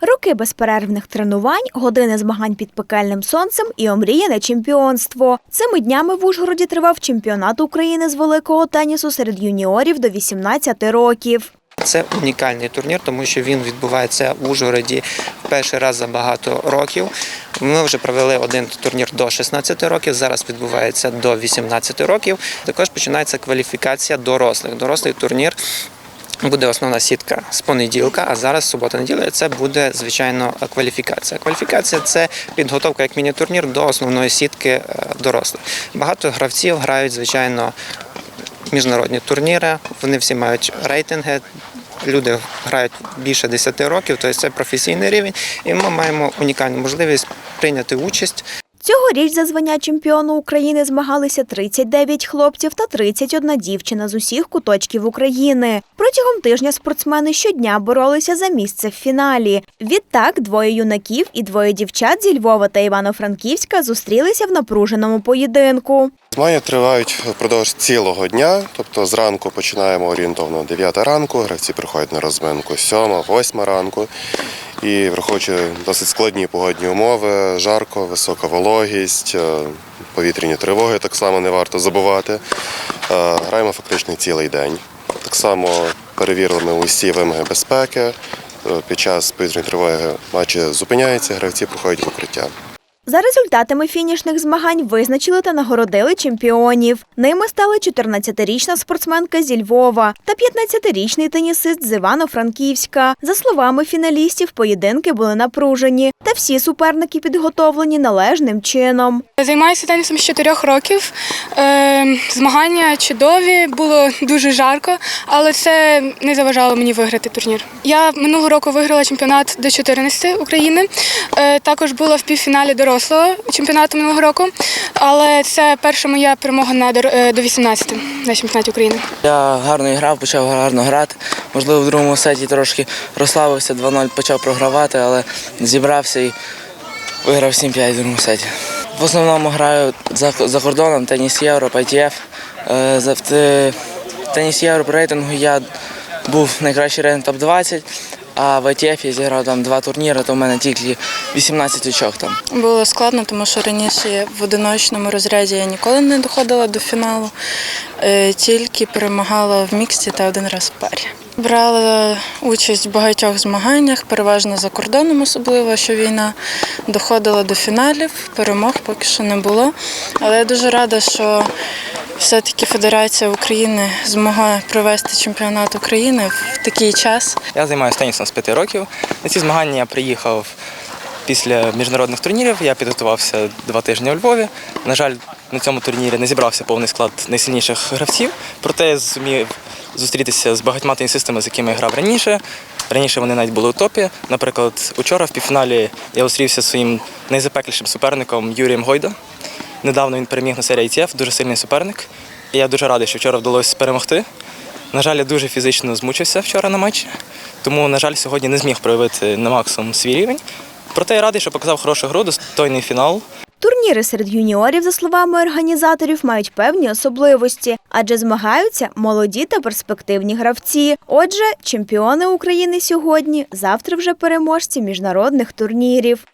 Роки безперервних тренувань, години змагань під пекельним сонцем і омріяне чемпіонство. Цими днями в Ужгороді тривав чемпіонат України з великого тенісу серед юніорів до 18 років. Це унікальний турнір, тому що він відбувається в Ужгороді перший раз за багато років. Ми вже провели один турнір до 16 років. Зараз відбувається до 18 років. Також починається кваліфікація дорослих. Дорослий турнір. Буде основна сітка з понеділка, а зараз субота-неділя це буде звичайно кваліфікація. Кваліфікація це підготовка як міні-турнір до основної сітки е, дорослих. Багато гравців грають, звичайно, міжнародні турніри. Вони всі мають рейтинги. Люди грають більше 10 років, тобто це професійний рівень, і ми маємо унікальну можливість прийняти участь Цьогоріч за звання чемпіону України змагалися 39 хлопців та 31 дівчина з усіх куточків України. Протягом тижня спортсмени щодня боролися за місце в фіналі. Відтак двоє юнаків і двоє дівчат зі Львова та Івано-Франківська зустрілися в напруженому поєдинку. Змагання тривають впродовж цілого дня, тобто зранку починаємо орієнтовно 9 ранку, гравці приходять на розминку 7, 8 ранку. І враховуючи досить складні погодні умови, жарко, висока вологість, е, повітряні тривоги так само не варто забувати. Е, Граємо фактично цілий день. Так само перевірили усі вимоги безпеки. Е, Під час повітряної тривоги матчі зупиняються, гравці проходять в укриття. За результатами фінішних змагань визначили та нагородили чемпіонів. Ними стали 14-річна спортсменка зі Львова та 15-річний тенісист з Івано-Франківська. За словами фіналістів, поєдинки були напружені, та всі суперники підготовлені належним чином. Займаюся тенісом з 4 років. Е, Змагання чудові, було дуже жарко, але це не заважало мені виграти турнір. Я минулого року виграла чемпіонат до 14 України. Е, Також була в півфіналі дорослого чемпіонату минулого року, але це перша моя перемога на е, до 18 на чемпіонаті України. Я гарно грав, почав гарно грати. Можливо, в другому сеті трошки розслабився, 2-0 почав програвати, але зібрався і виграв 7-5 в другому сеті. В основному граю за, за кордоном, теніс Євро, ITF. Е, В теніс Євро по рейтингу я був найкращий рейтинг топ-20, а в ITF я зіграв там два турніри, то в мене тільки 18 очок там. Було складно, тому що раніше в одиночному розряді я ніколи не доходила до фіналу, е, тільки перемагала в міксті та один раз в парі. Брала участь в багатьох змаганнях, переважно за кордоном, особливо що війна доходила до фіналів. Перемог поки що не було. Але я дуже рада, що все-таки Федерація України змогла провести чемпіонат України в такий час. Я займаюся тенісом з п'яти років. На ці змагання я приїхав після міжнародних турнірів. Я підготувався два тижні у Львові. На жаль, на цьому турнірі не зібрався повний склад найсильніших гравців, проте я зумів зустрітися з багатьма тенісистами, з якими я грав раніше. Раніше вони навіть були у топі. Наприклад, учора в півфіналі я зустрівся зі своїм найзапеклішим суперником Юрієм Гойдо. Недавно він переміг на серії ITF, дуже сильний суперник. І я дуже радий, що вчора вдалося перемогти. На жаль, я дуже фізично змучився вчора на матчі, тому, на жаль, сьогодні не зміг проявити на максимум свій рівень. Проте я радий, що показав хорошу гру, достойний фінал. Турніри серед юніорів, за словами організаторів, мають певні особливості, адже змагаються молоді та перспективні гравці. Отже, чемпіони України сьогодні, завтра вже переможці міжнародних турнірів.